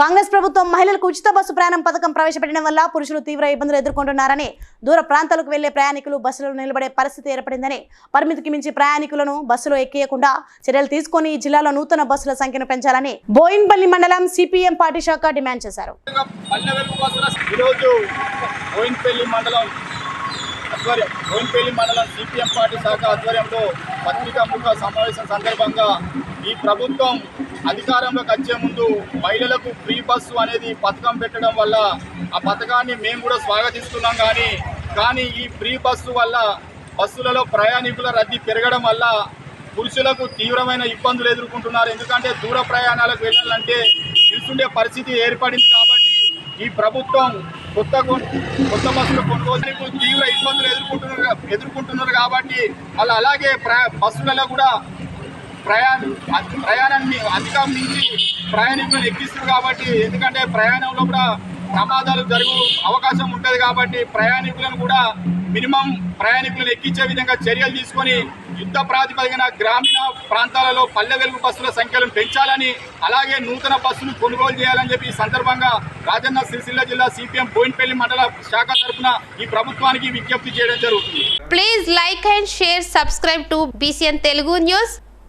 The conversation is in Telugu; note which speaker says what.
Speaker 1: కాంగ్రెస్ ప్రభుత్వం మహిళలకు ఉచిత బస్సు ప్రయాణం పథకం ప్రవేశపెట్టడం వల్ల పురుషులు తీవ్ర ఇబ్బందులు ఎదుర్కొంటున్నారని దూర ప్రాంతాలకు వెళ్ళే ప్రయాణికులు బస్సులు నిలబడే పరిస్థితి ఏర్పడిందని పరిమితికి మించి ప్రయాణికులను బస్సులో ఎక్కియకుండా చర్యలు తీసుకొని ఈ జిల్లాలో నూతన బస్సుల సంఖ్యను పెంచాలని బోయిన్పల్లి మండలం సిపిఎం పార్టీ శాఖ డిమాండ్ చేశారు.
Speaker 2: ఆధ్వర్యం మండలం సిపిఎం పార్టీ శాఖ ఆధ్వర్యంలో పత్రికా ముఖ సమావేశం సందర్భంగా ఈ ప్రభుత్వం అధికారంలోకి వచ్చే ముందు మహిళలకు ఫ్రీ బస్సు అనేది పథకం పెట్టడం వల్ల ఆ పథకాన్ని మేము కూడా స్వాగతిస్తున్నాం కానీ కానీ ఈ ఫ్రీ బస్సు వల్ల బస్సులలో ప్రయాణికుల రద్దీ పెరగడం వల్ల పురుషులకు తీవ్రమైన ఇబ్బందులు ఎదుర్కొంటున్నారు. ఎందుకంటే దూర ప్రయాణాలకు వెళ్ళాలంటే నిల్చుండే పరిస్థితి ఏర్పడింది కాబట్టి ఈ ప్రభుత్వం కొత్త కొత్త బస్సులు కొనుగోలుకు తీవ్ర ఇబ్బందులు ఎదుర్కొంటున్నారు ఎదుర్కొంటున్నారు కాబట్టి వాళ్ళు అలాగే ప్ర బస్సులలో కూడా ప్రయాణ ప్రయాణాన్ని అధికం మించి ప్రయాణికులు ఎక్కిస్తారు కాబట్టి ఎందుకంటే ప్రయాణంలో కూడా ప్రమాదాలు జరుగు అవకాశం ఉంటుంది కాబట్టి ప్రయాణికులను కూడా మినిమం ప్రయాణికులను ఎక్కించే విధంగా చర్యలు తీసుకొని యుద్ధ ప్రాతిపదికన గ్రామీణ ప్రాంతాలలో పల్లె వెలుగు బస్సుల సంఖ్యలను పెంచాలని అలాగే నూతన బస్సులు కొనుగోలు చేయాలని చెప్పి ఈ సందర్భంగా రాజన్న సిరిసిల్ల జిల్లా సిపిఎం బోయినపల్లి మండల శాఖ తరఫున ఈ ప్రభుత్వానికి విజ్ఞప్తి చేయడం జరుగుతుంది.
Speaker 3: Please like and share subscribe to BCN Telugu news